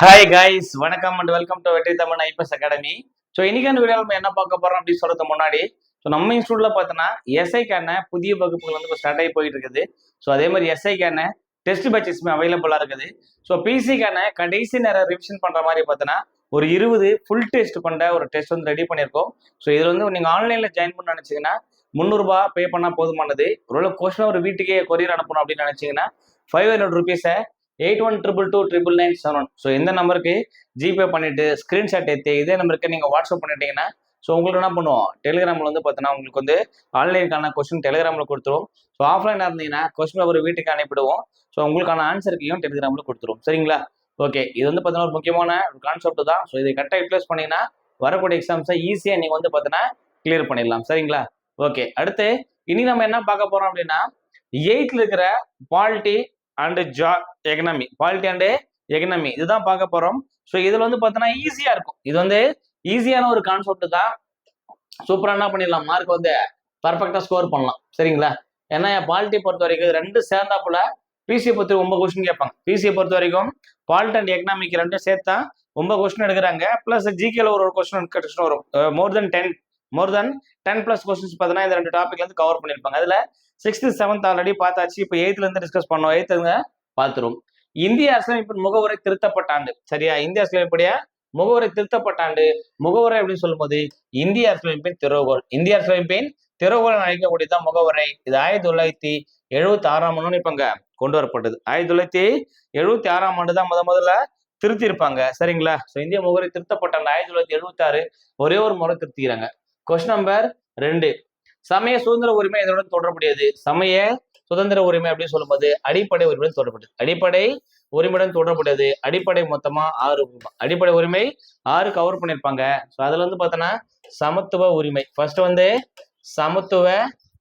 Hi guys வணக்கம் and welcome to Vetri Tamil IPS academy so இன்னைக்கான video நம்ம என்ன பார்க்க போறோம் அப்படின்னு சொல்றது முன்னாடி ஸோ நம்ம இன்ஸ்டியூட்ல பார்த்தோன்னா எஸ்ஐக்கான புதிய வகுப்புகள் வந்து இப்போ ஸ்டார்ட் ஆகி போயிட்டு இருக்குது. ஸோ அதே மாதிரி எஸ்ஐக்கான டெஸ்ட் பேச்சஸ்மே அவைலபிளாக இருக்குது. ஸோ பிசிக்கான கடைசி நேரம் ரிவிஷன் பண்ற மாதிரி பார்த்தோன்னா ஒரு இருபது ஃபுல் டெஸ்ட் கொண்ட ஒரு டெஸ்ட் வந்து ரெடி பண்ணியிருக்கோம். ஸோ இதில் வந்து நீங்கள் ஆன்லைனில் ஜாயின் பண்ண நினச்சிங்கன்னா முந்நூறுபா பே பண்ணால் போதுமானது. ஒருவேளை கொஸ்டின் ஒரு வீட்டுக்கே கொரியர் அனுப்பணும் அப்படின்னு நினச்சிங்கன்னா five hundred ருபீஸை eight one triple two triple nine seven so இந்த நம்பருக்கு ஜிபே பண்ணிவிட்டு ஸ்க்ரீன்ஷாட் ஏற்றி இதே நம்பருக்கு நீங்கள் வாட்ஸ்அப் பண்ணிட்டீங்கன்னா ஸோ உங்களுக்கு என்ன பண்ணுவோம்? டெலிகிராமில் வந்து பார்த்தீங்கன்னா உங்களுக்கு வந்து ஆன்லைனுக்கான கொஸ்டின் டெலிகிராமில் கொடுத்துருவோம் ஸோ ஆஃப்லைனாக இருந்தீங்கன்னா கொஸ்டின் ஒரு வீட்டுக்கு அனுப்பிடுவோம். ஸோ உங்களுக்கான ஆன்சருக்கையும் டெலிகிராமில் கொடுத்துருவோம் சரிங்களா? ஓகே இது வந்து பார்த்தீங்கன்னா ஒரு முக்கியமான ஒரு கான்செப்ட் தான். ஸோ இதை கரெக்டாக யூட்டிலைஸ் பண்ணிங்கன்னா வரக்கூடிய எக்ஸாம்ஸை ஈஸியாக நீங்கள் வந்து பார்த்தீங்கன்னா கிளியர் பண்ணிடலாம். சரிங்களா? ஓகே அடுத்து இனி நம்ம என்ன பார்க்க போகிறோம் அப்படின்னா எயிட்டில் இருக்கிற பாலிட்டி அண்ட் ஜா எகனமி பாலிட்டி அண்ட் எகனமி இதுதான் பார்க்க போறோம். ஸோ இதுல வந்து பார்த்தோன்னா ஈஸியா இருக்கும். இது வந்து ஈஸியான ஒரு கான்செப்ட் தான். சூப்பரா என்ன பண்ணிடலாம்? மார்க் வந்து பர்ஃபெக்டா ஸ்கோர் பண்ணலாம். சரிங்களா? ஏன்னா என் பாலிட்டி பொறுத்த வரைக்கும் ரெண்டு சேர்ந்தாப்புல பிசியை பொறுத்த ஒன்பது கொஸ்டின் கேட்பாங்க. பிசியை பொறுத்த வரைக்கும் பாலிட்டி அண்ட் எக்கனாமிக் ரெண்டும் சேர்த்தா ஒன்பது கொஸ்டின் எடுக்கிறாங்க. பிளஸ் ஜிகேல ஒரு ஒரு கொஸ்டின் கொஸ்டின் வரும். More than ten more than ten plus questions பார்த்தீங்கன்னா இந்த ரெண்டு டாபிக்ல இருந்து கவர் பண்ணியிருப்பாங்க. அதுல சிக்ஸ்த் செவன்த் ஆல்ரெடி பார்த்தாச்சு. இப்போ எயித்துல இருந்து டிஸ்கஸ் பண்ணோம். எயித்துங்க பார்த்துரும் இந்திய அரசியலமைப்பின் முகவுரை திருத்தப்பட்ட ஆண்டு. சரியா? இந்திய அரசியலமைப்புடைய முகவுரை திருத்தப்பட்ட ஆண்டு. முகவுரை அப்படின்னு சொல்லும்போது இந்திய அரசியலமைப்பின் திறவுகோல் இந்திய அரசியலமைப்பின் திறவுகோல் அழைக்கக்கூடியதான் முகவுரை. இது ஆயிரத்தி தொள்ளாயிரத்தி எழுபத்தி ஆறாம் ஆண்டு இப்ப இங்க கொண்டு வரப்பட்டது. ஆயிரத்தி தொள்ளாயிரத்தி எழுபத்தி ஆறாம் ஆண்டு தான் முத முதல்ல திருத்தி இருப்பாங்க சரிங்களா? ஸோ இந்திய முகவரி திருத்தப்பட்ட ஆயிரத்தி தொள்ளாயிரத்தி எழுபத்தி ஆறு ஒரே ஒரு முறை திருத்திக்கிறாங்க. கொஸ்டின் நம்பர் ரெண்டு. சமய சுதந்திர உரிமை இதனுடன் தொடர்புடையது? சமய சுதந்திர உரிமை அப்படின்னு சொல்லும்போது அடிப்படை உரிமையுடன் தொடர்புடையது. அடிப்படை உரிமையுடன் தொடர்புடையது. அடிப்படை மொத்தமா ஆறு அடிப்படை உரிமை ஆறு கவர் பண்ணியிருப்பாங்க. ஸோ அதுல வந்து பார்த்தோன்னா சமத்துவ உரிமை. ஃபர்ஸ்ட் வந்து சமத்துவ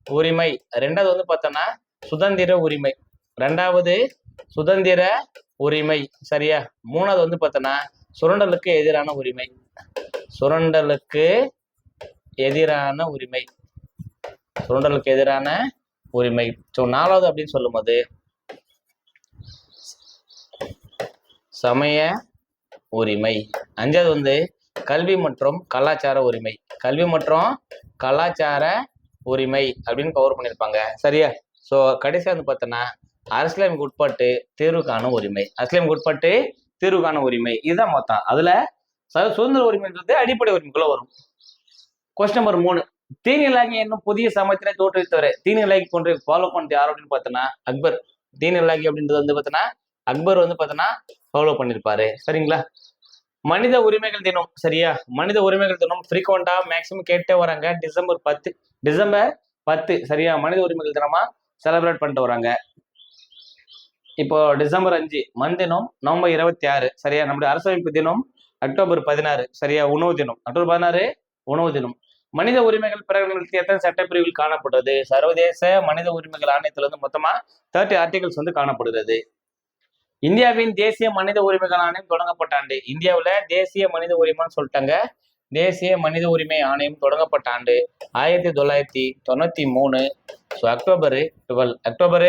உரிமை. ரெண்டாவது வந்து பார்த்தோன்னா சுதந்திர உரிமை. ரெண்டாவது சுதந்திர உரிமை. சரியா? மூணாவது வந்து பார்த்தோன்னா சுரண்டலுக்கு எதிரான உரிமை. சுரண்டலுக்கு எதிரான உரிமை. சுரண்டலுக்கு எதிரான உரிமை. ஸோ நாலாவது அப்படின்னு சொல்லும்போது சமய உரிமை. அஞ்சாவது வந்து கல்வி மற்றும் கலாச்சார உரிமை. கல்வி மற்றும் கலாச்சார உரிமை அப்படின்னு கவர் பண்ணியிருப்பாங்க. சரியா? ஸோ கடைசியாக வந்து பார்த்தோன்னா அரசியலமைப்பு உட்பட்டு தீர்வு காணும் உரிமை. அரசியலமைப்பு உட்பட்டு தீர்வு காணும் உரிமை. இதுதான் மொத்தம். அதுல சுதந்திர உரிமைன்றது அடிப்படை உரிமைக்குள்ளே வரும். கொஸ்டின் நம்பர் மூணு. தீனிலாகி என்னும் புதிய சமயத்தினை தோற்றுவித்தவர். தீனிலாகி கொண்டு ஃபாலோ பண்ணது யார் அப்படின்னு பார்த்தோன்னா அக்பர். தீனிலாகி அப்படின்றது வந்து பார்த்தோன்னா அக்பர் வந்து பார்த்தோன்னா ஃபாலோ பண்ணியிருப்பாரு சரிங்களா? மனித உரிமைகள் தினம். சரியா? மனித உரிமைகள் தினம் ஃப்ரீக்வெண்டா மேக்ஸிமம் கேட்டே வராங்க. டிசம்பர் பத்து. டிசம்பர் பத்து. சரியா? மனித உரிமைகள் தினமா செலிப்ரேட் பண்ணிட்டு வராங்க. இப்போ டிசம்பர் அஞ்சு. மண் தினம் நவம்பர் இருபத்தி ஆறு. சரியா? நம்முடைய அரசமைப்பு தினம் அக்டோபர் பதினாறு. சரியா? உணவு தினம். அக்டோபர் பதினாறு உணவு தினம். மனித உரிமைகள் பிரகடனத்தில் எத்தனை சட்டப்பிரிவில் காணப்படுறது? சர்வதேச மனித உரிமைகள் ஆணையத்தில் வந்து மொத்தமா தேர்ட்டி ஆர்டிகல்ஸ் வந்து காணப்படுகிறது. இந்தியாவின் தேசிய மனித உரிமைகள் ஆணையம் தொடங்கப்பட்ட ஆண்டு. இந்தியாவில் தேசிய மனித உரிமைன்னு சொல்லிட்டாங்க. தேசிய மனித உரிமை ஆணையம் தொடங்கப்பட்ட ஆண்டு. ஆயிரத்தி தொள்ளாயிரத்தி தொண்ணூத்தி மூணு. So October twelve October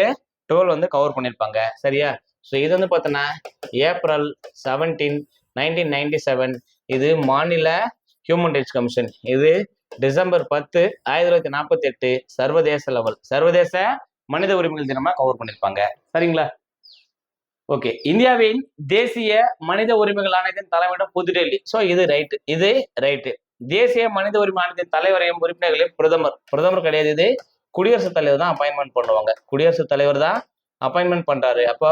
twelve வந்து கவர் பண்ணியிருப்பாங்க. சரியா? ஸோ இது வந்து பார்த்தோன்னா April seventeen nineteen ninety seven இது மாநில ஹியூமன் ரைட்ஸ் கமிஷன் இது டிசம்பர் பத்து ஆயிரத்தி தொள்ளாயிரத்தி நாற்பத்தி எட்டு சர்வதேச லெவல் சர்வதேச மனித உரிமைகள் தினமா கவர் பண்ணியிருப்பாங்க சரிங்களா? ஓகே இந்தியாவின் தேசிய மனித உரிமைகள் ஆணையத்தின் தலைவரிடம் புதுடெல்லி. ஸோ இது ரைட்டு இது ரைட்டு தேசிய மனித உரிமை ஆணையத்தின் தலைவரையும் உறுப்பினர்களையும் பிரதமர். பிரதமர் கிடையாது இது. குடியரசுத் தலைவர் தான் அப்பாயின்மெண்ட் பண்ணுவாங்க. குடியரசுத் தலைவர் தான் அப்பாயின்மெண்ட் பண்றாரு. அப்போ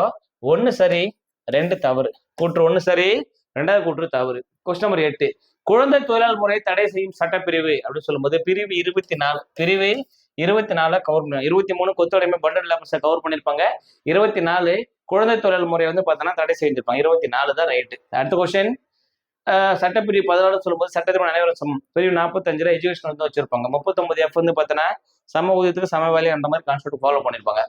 ஒன்னு சரி ரெண்டு தவறு. கூற்று ஒன்னு சரி ரெண்டாவது கூற்று தவறு. கொஸ்டின் நம்பர் எட்டு குழந்தை தொழிலாளர் முறை தடை செய்யும் சட்டப்பிரிவு அப்படின்னு சொல்லும்போது பிரிவு இருபத்தி நாலு பிரிவு இருபத்தி நாலு கவர் இருபத்தி மூணு கொத்துடைமை பண்டல் லேபர்ஸை கவர் பண்ணியிருப்பாங்க. இருபத்தி நாலு குழந்தை தொழில் முறை வந்து பார்த்தோன்னா தடை செஞ்சிருப்பாங்க. இருபத்தி நாலு தான் ரைட்டு அடுத்த கொஸ்டின் சட்டப்பிரிவு பதினாலு சொல்லும்போது சட்டத்திற்கு அனைவரும் சமம். பிரிவு நாற்பத்தஞ்சுல எஜுகேஷன் வந்து வச்சிருப்பாங்க. முப்பத்தொன்பது எஃப் வந்து பார்த்தோன்னா சம ஊதியத்துக்கு சம வேலை அந்த மாதிரி கான்செப்ட் ஃபாலோ பண்ணியிருப்பாங்க.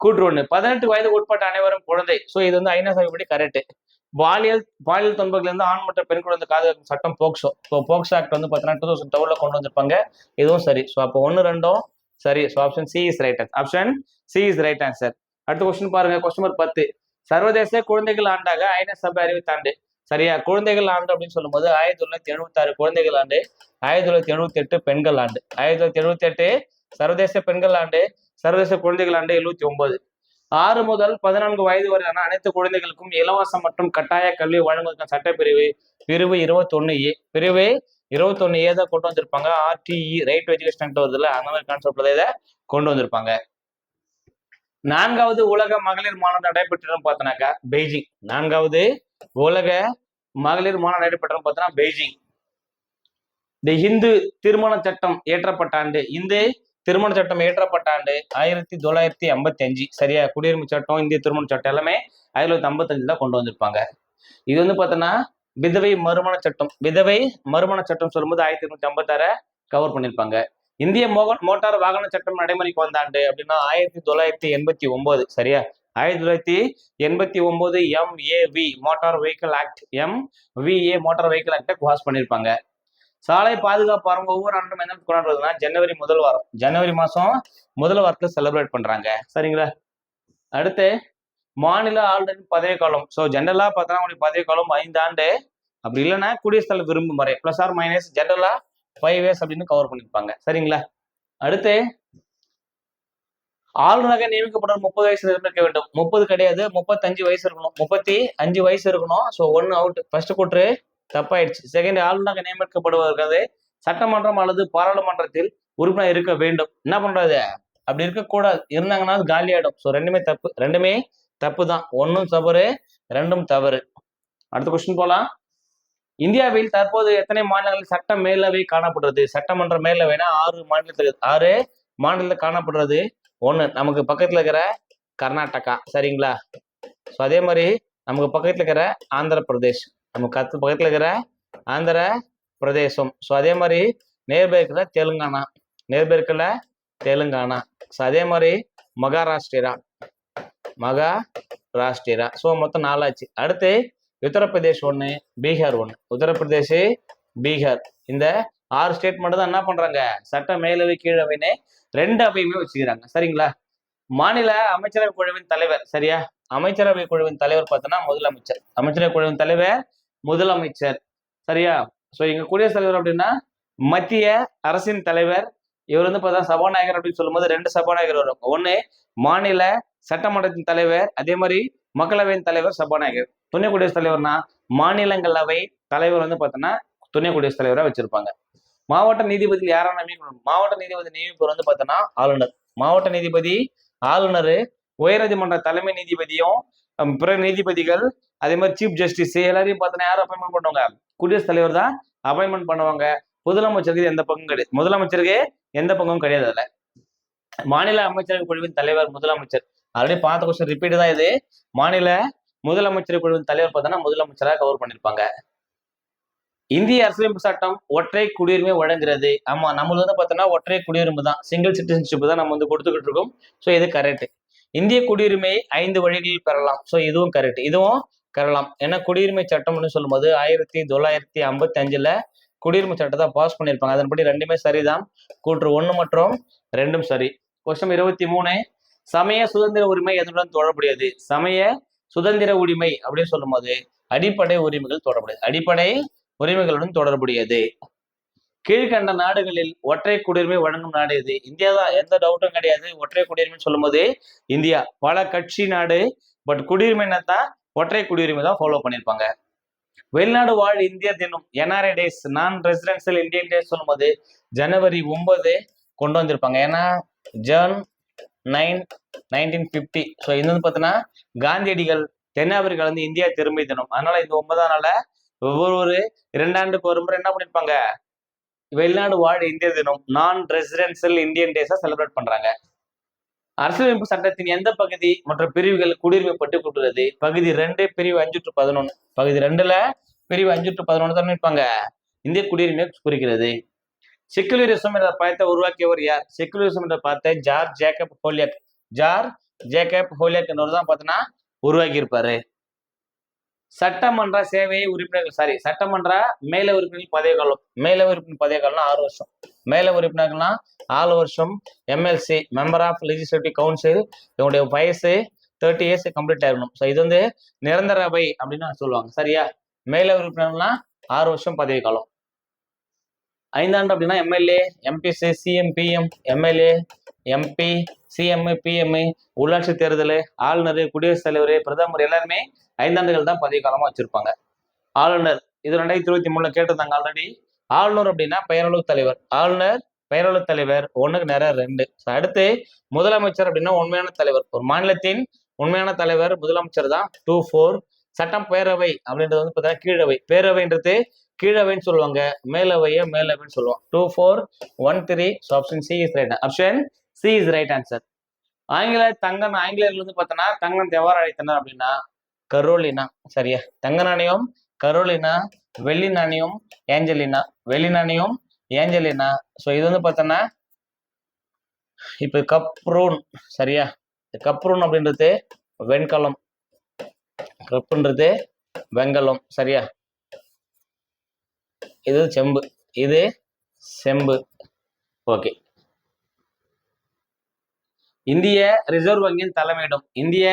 கூற்று ஒன்று பதினெட்டு வயது உட்பட்ட அனைவரும் குழந்தை. ஸோ இது வந்து ஐநா சபைப்படி கரெக்ட் பாலியல் பாலியல் துன்பங்கள் ஆண் மற்றும் பெண் குழந்தை காதல் சட்டம் போக்சோ. ஸோ போக்சோ ஆக்ட் வந்து பார்த்தீங்கன்னா டூ தௌசண்ட் டுவெல்ல கொண்டு வந்திருப்பாங்க. இதுவும் சரி. ஸோ அப்போ ஒன்று ரெண்டும் சரி. So option C is right option C is right answer அடுத்த கொஸ்டின் பாருங்க. கொஸ்டின் நம்பர் பத்து. சர்வதேச குழந்தைகள் ஆண்டாக ஐநா சபை அறிவித்தாண்டு. சரியா? குழந்தைகள் ஆண்டு அப்படின்னு சொல்லும்போது ஆயிரத்தி தொள்ளாயிரத்தி எழுபத்தி ஆறு குழந்தைகள் ஆண்டு ஆயிரத்தி தொள்ளாயிரத்தி எழுபத்தி எட்டு பெண்கள் ஆண்டு. ஆயிரத்தி தொள்ளாயிரத்தி எழுபத்தி எட்டு சர்வதேச பெண்கள் ஆண்டு சர்வதேச குழந்தைகள் ஆண்டு எழுபத்தி ஒன்பது. ஆறு முதல் பதினான்கு வயது வரையான அனைத்து குழந்தைகளுக்கும் இலவச மற்றும் கட்டாய கல்வி வழங்குவதற்கான சட்டப்பிரிவு பிரிவு இருபத்தொன்னு ஏ பிரிவு இருபத்தொன்னு ஏ தான் கொண்டு வந்திருப்பாங்க. ஆர்டிஇ ரைட் டு எஜுகேஷன் வருதுல அந்த மாதிரி கான்செப்ட்ல இதை கொண்டு வந்திருப்பாங்க. நான்காவது உலக மகளிர் மாநாடு நடைபெற்றதுன்னு பார்த்தோன்னாக்கா பெய்ஜிங். நான்காவது உலக மகளிர் மாநாடு நடைபெற்றதுன்னு பார்த்தோன்னா பெய்ஜிங். தி இந்து திருமண சட்டம் ஏற்றப்பட்ட ஆண்டு இந்து திருமண சட்டம் இயற்றப்பட்ட ஆண்டு ஆயிரத்தி தொள்ளாயிரத்தி ஐம்பத்தி அஞ்சு சரியா? குடியுரிமை சட்டம் இந்திய திருமண சட்டம் எல்லாமே ஆயிரத்தி தொள்ளாயிரத்தி ஐம்பத்தஞ்சுல கொண்டு வந்திருப்பாங்க. இது வந்து பார்த்தோன்னா விதவை மறுமண சட்டம். விதவை மறுமண சட்டம் சொல்லும்போது ஆயிரத்தி எட்நூத்தி ஐம்பத்தாற கவர் பண்ணியிருப்பாங்க இந்திய மோக மோட்டார் வாகன சட்டம் நடைமுறைக்கு வந்த ஆண்டு அப்படின்னா ஆயிரத்தி தொள்ளாயிரத்தி எண்பத்தி ஒன்பது சரியா? ஆயிரத்தி தொள்ளாயிரத்தி எண்பத்தி ஒன்பது MAV motor vehicle act M VA motor vehicle ஆக்டை pass பண்ணியிருப்பாங்க சாலை பாதுகாப்பு வாரம் ஒவ்வொரு ஆண்டும் என்ன கொண்டாடுறதுன்னா ஜனவரி முதல் வாரம். ஜனவரி மாசம் முதல் வாரத்துல செலிப்ரேட் பண்றாங்க. சரிங்களா? அடுத்து மாநில ஆளுநரின் பதவி காலம். ஸோ ஜென்ரலா பார்த்தோன்னா உங்களுக்கு பதவி காலம் ஐந்து ஆண்டு. அப்படி இல்லைன்னா குடியரசுத் தலைவர் விரும்பும் வரை. பிளஸ் ஆர் மைனஸ் ஜென்ரலா ஃபைவ் இயர்ஸ் அப்படின்னு கவர் பண்ணியிருப்பாங்க. சரிங்களா? அடுத்து ஆளுநராக நியமிக்கப்பட்ட முப்பது வயசு இருக்க வேண்டும். முப்பது கிடையாது முப்பத்தஞ்சு வயசு இருக்கணும். முப்பத்தி அஞ்சு வயசு இருக்கணும். ஸோ ஒன்னு அவுட் ஃபர்ஸ்ட் கூற்று தப்பாயிடுச்சு. செகண்ட் ஆளுநராக நியமிக்கப்படுவதற்கு சட்டமன்றம் அல்லது பாராளுமன்றத்தில் உறுப்பினர் இருக்க வேண்டும். என்ன பண்றது? அப்படி இருக்கக்கூடாது. இருந்தாங்கன்னா அது காலியாயிடும். ஸோ ரெண்டுமே தப்பு. ரெண்டுமே தப்பு தான் ஒன்றும் தவறு ரெண்டும் தவறு. அடுத்த கொஸ்டின் போலாம். இந்தியாவில் தற்போது எத்தனை மாநிலங்களில் சட்ட மேலவை காணப்படுறது? சட்டமன்ற மேலவைனா ஆறு மாநிலத்தில் ஆறு மாநிலத்தில் காணப்படுறது. ஒன்று நமக்கு பக்கத்தில் இருக்கிற கர்நாடகா. சரிங்களா? ஸோ அதே மாதிரி நமக்கு பக்கத்தில் இருக்கிற ஆந்திர பிரதேஷ் நம்ம கத்து பக்கத்தில் இருக்கிற ஆந்திர பிரதேசம். ஸோ அதே மாதிரி நேர்பை இருக்கிற தெலுங்கானா. நேர்பை இருக்கிற தெலுங்கானா. ஸோ அதே மாதிரி மகாராஷ்டிரா. மகாராஷ்டிரா. ஸோ மொத்தம் நாலாச்சு. அடுத்து உத்தரப்பிரதேஷ் ஒன்று பீகார் ஒன்று உத்தரப்பிரதேஷ் பீகார். இந்த ஆறு ஸ்டேட் மட்டும் தான் என்ன பண்றாங்க? சட்ட மேலவை கீழவைன்னு ரெண்டு அவையுமே வச்சுக்கிறாங்க. சரிங்களா? மாநில அமைச்சரவை குழுவின் தலைவர் சரியா? அமைச்சரவை குழுவின் தலைவர் பார்த்தோன்னா முதலமைச்சர். அமைச்சரவை குழுவின் தலைவர் முதலமைச்சர். சரியா? ஸோ எங்க குடியரசுத் தலைவர் அப்படின்னா மத்திய அரசின் தலைவர். இவர் வந்து பார்த்தா சபாநாயகர் அப்படின்னு சொல்லும்போது ரெண்டு சபாநாயகர் வரும் ஒன்று மாநில சட்டமன்றத்தின் தலைவர் அதே மாதிரி மக்களவையின் தலைவர் சபாநாயகர். துணை குடியரசுத் தலைவர்னா மாநிலங்களவை தலைவர் வந்து பார்த்தோன்னா துணை குடியரசுத் தலைவராக வச்சிருப்பாங்க. மாவட்ட நீதிபதி யாரா நியமிக்கணும் மாவட்ட நீதிபதி நியமிப்பவர் வந்து பார்த்தோன்னா ஆளுநர். மாவட்ட நீதிபதி ஆளுநர் உயர்நீதிமன்ற தலைமை நீதிபதியும் பிற நீதிபதிகள் அதே மாதிரி சீஃப் ஜஸ்டிஸ் எல்லாரையும் பார்த்தோன்னா யாரும் அப்பாயின்மெண்ட் பண்ணுவாங்க? குடியரசுத் தலைவர் தான் அப்பாயின்மெண்ட் பண்ணுவாங்க. முதலமைச்சருக்கு எந்த பங்கும் கிடையாது. முதலமைச்சருக்கு எந்த பங்கும் கிடையாது அதில். மாநில அமைச்சரவை குழுவின் தலைவர் முதலமைச்சர். ஆல்ரெடி பார்த்த கொஸ்டின் ரிப்பீட் தான் இது. மாநில முதலமைச்சர் குழுவின் தலைவர் பார்த்தோன்னா முதலமைச்சராக கவர் பண்ணியிருப்பாங்க இந்திய அரசியலமைப்பு சட்டம் ஒற்றை குடியுரிமை வழங்குறது ஆமா நம்மளுக்கு வந்து பார்த்தோன்னா ஒற்றை குடியுரிமை தான். சிங்கிள் சிட்டிசன்ஷிப் தான் நம்ம வந்து கொடுத்துக்கிட்டு இருக்கோம். ஸோ இது கரெக்ட் இந்திய குடியுரிமை ஐந்து வழிகளில் பெறலாம். ஸோ இதுவும் கரெக்ட் இதுவும் பெறலாம். ஏன்னா குடியுரிமை சட்டம்னு சொல்லும்போது ஆயிரத்தி தொள்ளாயிரத்தி ஐம்பத்தி அஞ்சுல குடியுரிமை சட்டத்தை பாஸ் பண்ணியிருப்பாங்க. அதன்படி ரெண்டுமே சரிதான். கூற்று ஒன்று மற்றும் ரெண்டும் சரி. கொஸ்டின் இருபத்தி மூணு. சமய சுதந்திர உரிமை எதனுடன் தொடர்புடையது? சமய சுதந்திர உரிமை அப்படின்னு சொல்லும்போது அடிப்படை உரிமைகள் தொடர்புடையது. அடிப்படை உரிமைகளுடன் தொடர்புடையது. கீழ்கண்ட நாடுகளில் ஒற்றை குடியுரிமை வழங்கும் நாடு இது. இந்தியா தான் எந்த டவுட்டும் கிடையாது. ஒற்றை குடியுரிமை சொல்லும்போது இந்தியா. பல கட்சி நாடு பட் குடியுரிமை தான் ஒற்றை குடியுரிமை தான் ஃபாலோ பண்ணியிருப்பாங்க. வெளிநாடு வாழ் இந்திய தினம் NRI days non residential Indian days சொல்லும்போது ஜனவரி ஒன்பது கொண்டு வந்திருப்பாங்க. ஏன்னா Jan nine nineteen fifty so இது வந்து பார்த்தீங்கன்னா காந்தியடிகள் தென்னாப்பிரிக்கா வந்து இந்தியா திரும்பி தினம். அதனால இந்த ஒன்பதாம் நாள ஒவ்வொரு ஒரு இரண்டாண்டுக்கு ஒரு முறை என்ன பண்ணிருப்பாங்க? வெளிநாடு வாழ் இந்திய தினம் நான் ரெசிடென்சியல் இந்தியன் டேஸா செலிப்ரேட் பண்றாங்க. அரசியலமைப்பு சட்டத்தின் எந்த பகுதி மற்றும் பிரிவுகள் குடியுரிமை பட்டு கூட்டுறது பகுதி ரெண்டு பிரிவு அஞ்சு டு பதினொன்று பகுதி ரெண்டுல பிரிவு அஞ்சு டு பதினொன்று தான் இருப்பாங்க இந்திய குடியுரிமை குறிக்கிறது. செக்குலரிசம் என்ற பயத்தை உருவாக்கியவர் யார்? செக்குலரிசம் என்ற பார்த்த George Jacob Holyoake. George Jacob Holyoake என்றவர் தான் பார்த்தோன்னா உருவாக்கி இருப்பாரு சட்டமன்ற சேவை உறுப்பினர்கள் சாரி சட்டமன்ற மேல உறுப்பினர்கள் பதவி காலம் மேல உறுப்பினர் பதவி காலம்னா ஆறு வருஷம். மேல உறுப்பினர்கள்னா ஆறு வருஷம் MLC member of legislative council இவங்களுடைய வயசு தேர்ட்டி இயர்ஸ் கம்ப்ளீட் ஆகணும். ஸோ இது வந்து நிரந்தர அவை அப்படின்னு சொல்லுவாங்க. சரியா? மேல உறுப்பினர்னா ஆறு வருஷம் பதவி காலம் ஐந்தாண்டு அப்படின்னா MLA MPC CM PM MLA MP CM PM உள்ளாட்சி தேர்தல் ஆளுநர் குடியரசுத் தலைவர் பிரதமர் எல்லாருமே ஐந்தாண்டுகள் தான் பதவி காலமாக வச்சிருப்பாங்க. ஆளுநர் இது ரெண்டாயிரத்தி இருபத்தி மூணுல கேட்டிருந்தாங்க ஆல்ரெடி ஆளுநர் அப்படின்னா பெயரளவு தலைவர். ஆளுநர் பெயரளவு தலைவர் ஒன்றுக்கு நேரம் ரெண்டு. அடுத்து முதலமைச்சர் அப்படின்னா உண்மையான தலைவர். ஒரு மாநிலத்தின் உண்மையான தலைவர் முதலமைச்சர் தான் டூ ஃபோர். சட்டம் பேரவை அப்படின்றது வந்து பார்த்தீங்கன்னா கீழவை. பேரவைன்றது கீழவைன்னு சொல்லுவாங்க. மேலவையை மேலவைன்னு சொல்லுவோம். Two four one three. So option C is right option C is right answer ஆங்கில தங்கம் ஆங்கிலேயர்கள் வந்து பார்த்தோன்னா தங்கம் எவ்வாறு அழைத்தனர் அப்படின்னா கரோலினா. சரியா? தங்க நாணயம் கரோலினா வெள்ளி நாணயம் ஏஞ்சலினா. வெள்ளி நாணயம் ஏஞ்சலினா. ஸோ இது வந்து பார்த்தோன்னா இப்போ கப்ரூன். சரியா? கப்ரூன் அப்படின்றது வெண்கலம். கப்புன்றது வெங்கலம். சரியா? இது செம்பு. இது செம்பு. ஓகே. இந்திய ரிசர்வ் வங்கியின் தலைமையிடம் இந்திய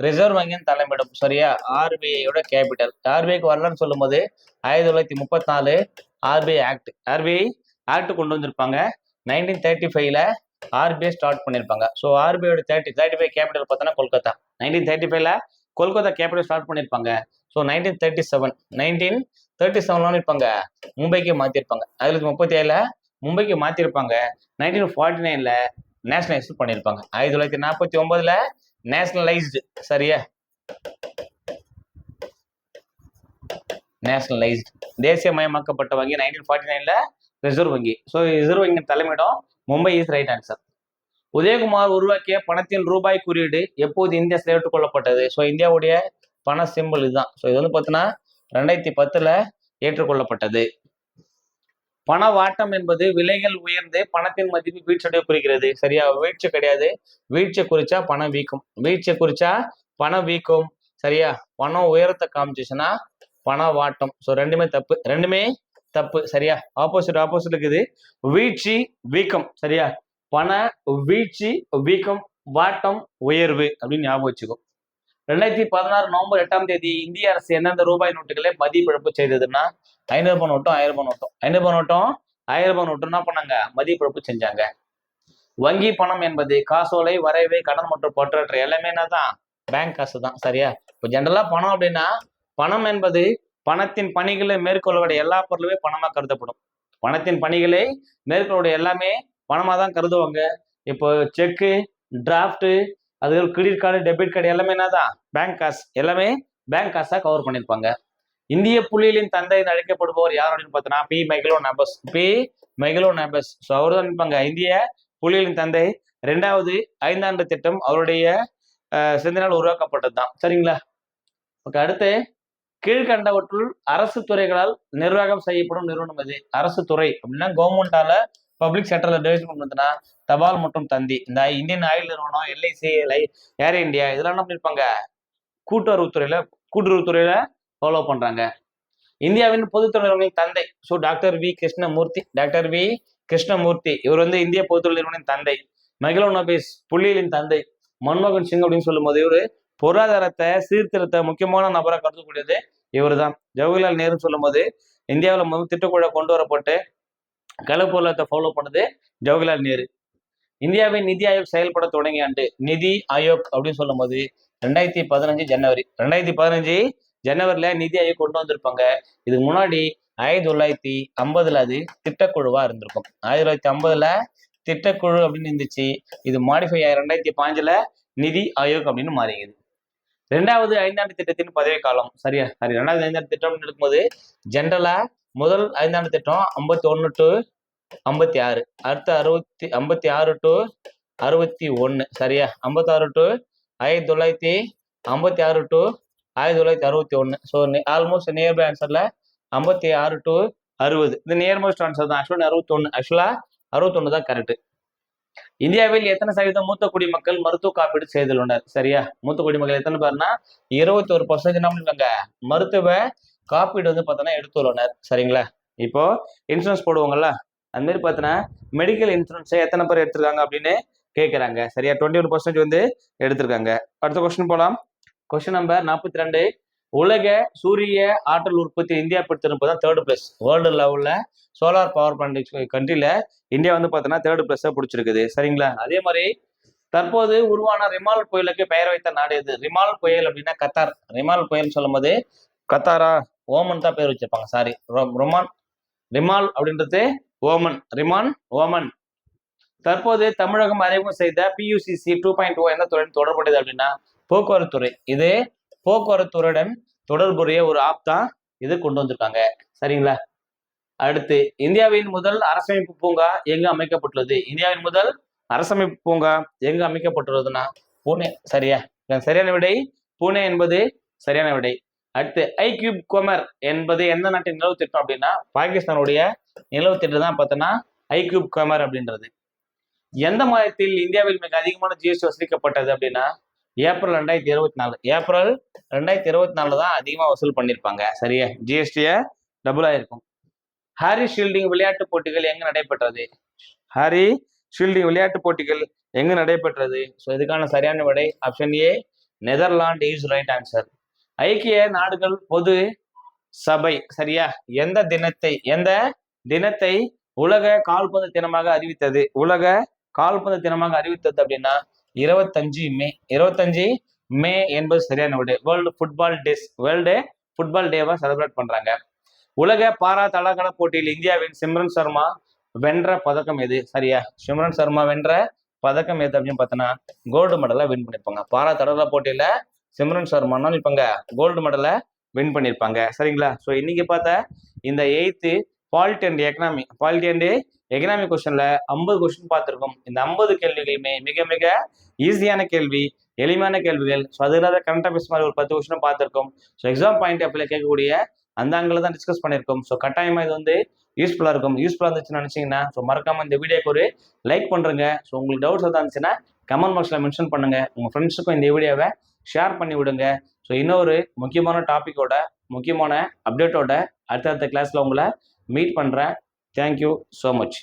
ரிசர்வ் வங்கியின் தலைமையிடம் சரியா? ஆர்பிஐயோட கேபிட்டல். ஆர்பிஐக்கு வரலான்னு சொல்லும்போது ஆயிரத்தி தொள்ளாயிரத்தி முப்பத்தி நாலு ஆர்பிஐ ஆக்ட் ஆர்பிஐ ஆக்ட் கொண்டு வந்திருப்பாங்க. நைன்டீன் தேர்ட்டி ஃபைவ்ல ஆர்பிஐ ஸ்டார்ட் பண்ணியிருப்பாங்க ஸோ ஆர்பிஐயோட தேர்ட்டி தேர்ட்டி ஃபைவ் கேபிட்டல் பார்த்தோன்னா கொல்கத்தா. நைன்டீன் தேர்ட்டி ஃபைவ்ல கொல்கத்தா கேபிட்டல் ஸ்டார்ட் பண்ணியிருப்பாங்க so nineteen thirty seven nineteen thirty செவன்லாம் இருப்பாங்க. மும்பைக்கு மாற்றிருப்பாங்க அதில் முப்பத்தி ஏழில் மும்பைக்கு மாற்றிருப்பாங்க நைன்டீன் ஃபார்ட்டி நைனில் நேஷனலைஸ் பண்ணியிருப்பாங்க ஆயிரத்தி தொள்ளாயிரத்தி நாற்பத்தி ஒன்பதுல நேஷனலைஸ்டு சரியா? நேஷனலைஸ்டு தேசியமயமாக்கப்பட்ட வங்கி நைன்டீன் ஃபார்ட்டி நைன்ல ரிசர்வ் வங்கி. ஸோ ரிசர்வ் வங்கியின் தலைமையிடம் Mumbai is right answer Udayakumar உருவாக்கிய பணத்தின் ரூபாய் குறியீடு எப்போது இந்தியா சேர்த்துக் கொள்ளப்பட்டது ஸோ இந்தியாவுடைய பண சிம்பிள் இதுதான். ஸோ இது வந்து பார்த்தீங்கன்னா ரெண்டாயிரத்தி பத்தில் ஏற்றுக்கொள்ளப்பட்டது. பணவாட்டம் என்பது விலைகள் உயர்ந்து பணத்தின் மதிப்பு வீழ்ச்சியடைய குறிக்கிறது. சரியா? வீழ்ச்சி கிடையாது. வீழ்ச்சியை குறிச்சா பணம் வீக்கும். வீழ்ச்சியை குறிச்சா பணம் வீக்கும். சரியா? பணம் உயரத்தை காமிச்சிச்சுன்னா பணவாட்டம். ஸோ ரெண்டுமே தப்பு. ரெண்டுமே தப்பு. சரியா? ஆப்போசிட் ஆப்போசிட் இருக்குது. வீழ்ச்சி வீக்கம். சரியா? பண வீழ்ச்சி வீக்கம் வாட்டம் உயர்வு அப்படின்னு ஞாபகம் வச்சுக்கோ. ரெண்டாயிரத்தி பதினாறு நவம்பர் எட்டாம் தேதி இந்திய அரசு எந்தெந்த ரூபாய் நோட்டுகளை மதிப்பிழப்பு செய்ததுன்னா ஐநூறு ரூபாய் நோட்டும் ஆயிரம் ரூபாய் நோட்டும். ஐநூறு ரூபாய் நோட்டும் ஆயிரம் ரூபாய் நோட்டும் என்ன பண்ணாங்க? மதிப்பிழப்பு செஞ்சாங்க. வங்கி பணம் என்பது காசோலை வரைவை கடன் மற்றும் பற்றற்ற எல்லாமே என்னதான்? பேங்க் காசு தான் சரியா? இப்போ ஜென்ரலா பணம் அப்படின்னா பணம் என்பது பணத்தின் பணிகளை மேற்கொள்ளக்கூடிய எல்லா பொருளுமே பணமா கருதப்படும். பணத்தின் பணிகளை மேற்கொள்ளக்கூடிய எல்லாமே பணமா தான் கருதுவாங்க. இப்போ செக்கு டிராஃப்ட்டு அது கிரெடிட் கார்டு டெபிட் கார்டு எல்லாமே என்னதான் பேங்க் காசு எல்லாமே பேங்க் காசாக கவர் பண்ணியிருப்பாங்க. இந்திய புள்ளியலின் தந்தை என்று அழைக்கப்படுபவர் யார் அப்படின்னு பார்த்தோன்னா P Mahalanobis P Mahalanobis so அவர் தான் இந்திய புள்ளியலின் தந்தை. ரெண்டாவது ஐந்தாண்டு திட்டம் அவருடைய அஹ், உருவாக்கப்பட்டது தான் சரிங்களா? ஓகே அடுத்து கீழ்கண்டவற்றுள் அரசு துறைகளால் நிர்வாகம் செய்யப்படும் நிறுவனம் அது அரசு துறை. அப்படின்னா கவர்மெண்டால பப்ளிக் செக்டர்ல டிவிஷன் பண்ணுறதுனா தபால் மற்றும் தந்தி. இந்த இந்தியன் ஆயில் நிறுவனம் எல்ஐசி ஏர் இந்தியா இதெல்லாம் என்ன பண்ணிருப்பாங்க? கூட்டுறவுத்துறையில கூட்டுறவுத்துறையில ஃபாலோ பண்றாங்க. இந்தியாவின் பொதுத்துறை நிறுவனங்களின் தந்தை so doctor V Krishnamurthy doctor V Krishnamurthy இவர் வந்து இந்திய பொதுத்துறை நிறுவனின் தந்தை. மகிழோ நபீஸ் புள்ளியலின் தந்தை. மன்மோகன் சிங் அப்படின்னு சொல்லும்போது இவரு பொருளாதாரத்தை சீர்திருத்த முக்கியமான நபராக கருதக்கூடியது இவர் தான் ஜவஹர்லால் நேரு சொல்லும்போது இந்தியாவில் முதல் திட்டக்குழு கொண்டு வரப்பட்டு கலப்பு ஃபாலோ பண்ணது ஜவஹர்லால் நேரு. இந்தியாவின் நிதி ஆயோக் செயல்பட தொடங்கிய ஆண்டு நிதி ஆயோக் அப்படின்னு சொல்லும்போது ரெண்டாயிரத்தி பதினஞ்சு ஜனவரி. ரெண்டாயிரத்தி பதினஞ்சு ஜனவரில நிதி ஆயோக் கொண்டு வந்திருப்பாங்க. இதுக்கு முன்னாடி ஆயிரத்தி தொள்ளாயிரத்தி ஐம்பதுல அது திட்டக்குழுவா இருந்திருக்கும். ஆயிரத்தி தொள்ளாயிரத்தி ஐம்பதுல திட்டக்குழு அப்படின்னு இருந்துச்சு. இது மாடிஃபை ஆகி ரெண்டாயிரத்தி பாஞ்சுல நிதி ஆயோக் அப்படின்னு மாறிக்குது. ரெண்டாவது ஐந்தாண்டு திட்டத்தின் பதவி காலம் சரியா? சரி ரெண்டாவது ஐந்தாண்டு திட்டம் எடுக்கும்போது ஜென்ரலா முதல் ஐந்தாண்டு திட்டம் ஐம்பத்தி ஒன்று டு ஐம்பத்தி ஆறு அடுத்து அறுபத்தி ஐம்பத்தி ஆறு டு அறுபத்தி ஒன்று சரியா? ஐம்பத்தாறு டு ஆயிரத்தி தொள்ளாயிரத்தி ஐம்பத்தி ஆறு டு ஆயிரத்தி தொள்ளாயிரத்தி அறுபத்தி ஒன்று ஸோ ஆல்மோஸ்ட் நியர்பை ஆன்சர்ல ஐம்பத்தி ஆறு டு அறுபது. இது நியர்மோஸ்ட் ஆன்சர் தான். ஆக்சுவலாக அறுபத்தொன்று ஆக்சுவலாக அறுபத்தொன்று தான் கரெக்ட் இந்தியாவில் எத்தனை சதவீதம் மூத்த குடிமக்கள் மருத்துவ காப்பீடு செய்துள்ளனர்? சரியா? மூத்த குடிமக்கள் எத்தனை பேர்னா? இருபத்தி ஒரு பர்சன்டேஜ் என்ன பண்ணிருக்காங்க மருத்துவ காப்பீடு வந்து பார்த்தோன்னா எடுத்துள்ளனர் சரிங்களா? இப்போ இன்சூரன்ஸ் போடுவாங்கல்ல அது மாதிரி பார்த்தோன்னா மெடிக்கல் இன்சூரன்ஸை எத்தனை பேர் எடுத்திருக்காங்க அப்படின்னு கேட்குறாங்க. சரியா? டுவெண்ட்டி ஒன் பர்சன்டேஜ் வந்து எடுத்திருக்காங்க. அடுத்த கொஸ்டின் போகலாம் கொஸ்டின் நம்பர் நாற்பத்தி ரெண்டு. உலக சூரிய ஆற்றல் உற்பத்தி இந்தியா பிடித்திருப்பது தான் தேர்டு பிளேஸ் வேர்ல்டு லெவலில் சோலார் பவர் பிளான்ட் கண்ட்ரியில் இந்தியா வந்து பார்த்தோன்னா தேர்டு பிளேஸை பிடிச்சிருக்குது. சரிங்களா? அதே மாதிரி தற்போது உருவான ரிமால் புயலுக்கு பெயர் வைத்த நாடு எது? ரிமால் புயல் அப்படின்னா கத்தார். ரிமால் புயல் சொல்லும் போது கத்தாரா? ஓமன் தான் பேர் வச்சிருப்பாங்க. சாரி ரொமான் ரிமால் அப்படின்றது ஓமன் ரிமான் ஓமன். தற்போது தமிழகம் அறிமுகம் செய்த பியூசிசி டூ பாயிண்ட் ஓ எந்த துறையுடன் தொடர்புடையது அப்படின்னா போக்குவரத்துறை இது போக்குவரத்து துறையுடன் தொடர்புடைய ஒரு ஆப் தான் இது கொண்டு வந்திருக்காங்க. சரிங்களா? அடுத்து இந்தியாவின் முதல் அரசமைப்பு பூங்கா எங்கு அமைக்கப்பட்டுள்ளது? இந்தியாவின் முதல் அரசமைப்பு பூங்கா எங்கு அமைக்கப்பட்டுள்ளதுன்னா பூனே. சரியா? சரியான விடை? பூனே என்பது சரியான விடை. அடுத்து ஐ கியூப் கொமர் என்பது எந்த நாட்டின் நிலவு திட்டம் அப்படின்னா பாகிஸ்தானுடைய நிலவு திட்டம் தான் பார்த்தோன்னா ஐ கியூப் கொமர் அப்படின்றது. எந்த மாதத்தில் இந்தியாவில் மிக அதிகமான ஜிஎஸ்டி வசூலிக்கப்பட்டது அப்படின்னா ஏப்ரல் ரெண்டாயிரத்தி இருபத்தி நாலு. ஏப்ரல் ரெண்டாயிரத்தி இருபத்தி நாலு தான் அதிகமாக வசூல் பண்ணியிருப்பாங்க. சரியா? ஜிஎஸ்டியை டபுள் ஆயிருக்கும். ஹாரி ஷீல்டிங் விளையாட்டு போட்டிகள் எங்கே நடைபெற்றது? ஹாரி ஷீல்டிங் விளையாட்டு போட்டிகள் எங்கு நடைபெற்றது? ஸோ இதுக்கான சரியான விடை option A Netherland is right answer ஐக்கிய நாடுகள் பொது சபை சரியா? எந்த தினத்தை எந்த தினத்தை உலக கால்பந்து தினமாக அறிவித்தது? உலக கால்பந்து தினமாக அறிவித்தது அப்படின்னா இருபத்தஞ்சு மே இருபத்தஞ்சு மே என்பது சரியான விட world football days world football டேவா celebrate பண்றாங்க. உலக பாரா தடகள போட்டியில் இந்தியாவின் சிம்ரன் சர்மா வென்ற பதக்கம் எது? சரியா? சிம்ரன் சர்மா வென்ற பதக்கம் எது அப்படின்னு பார்த்தோன்னா கோல்டு மெடலை வின் பண்ணிருப்பாங்க பாரா தடகள போட்டியில சிம்ரன் சர்மான்னு நினைப்பாங்க கோல்டு மெடலை வின் பண்ணியிருப்பாங்க சரிங்களா? ஸோ இன்னைக்கு பார்த்த இந்த eighth polity and economy polity and economy கொஸ்டின்ல ஐம்பது கொஸ்டின் பார்த்துருக்கோம். இந்த ஐம்பது கேள்விகளுமே மிக மிக ஈஸியான கேள்வி எளிமையான கேள்விகள். ஸோ அது இல்லாத கரண்ட் அஃபேர்ஸ் மாதிரி ஒரு பத்து கொஸ்டினும் பார்த்துருக்கோம். ஸோ எக்ஸாம் பாயிண்ட் ஆஃப்ல கேட்கக்கூடிய அந்த ஆங்கில தான் டிஸ்கஸ் பண்ணியிருக்கோம் ஸோ கட்டாயமாக இது வந்து யூஸ்ஃபுல்லாக இருக்கும். யூஸ்ஃபுல்லாக இருந்துச்சுன்னு நினச்சிங்கன்னா ஸோ மறக்காமல் இந்த வீடியோக்கு ஒரு லைக் பண்ணுறங்க ஸோ உங்களுக்கு டவுட்ஸ் எதாவது இருந்துச்சுன்னா கமெண்ட் பாக்ஸில் மென்ஷன் பண்ணுங்கள் உங்கள் ஃப்ரெண்ட்ஸுக்கும் இந்த வீடியோவை ஷேர் பண்ணி விடுங்க. ஸோ இன்னொரு முக்கியமான டாப்பிக்கோட முக்கியமான அப்டேட்டோட அடுத்தடுத்த கிளாஸில் உங்களை மீட் பண்ணுறேன் தேங்க்யூ ஸோ மச்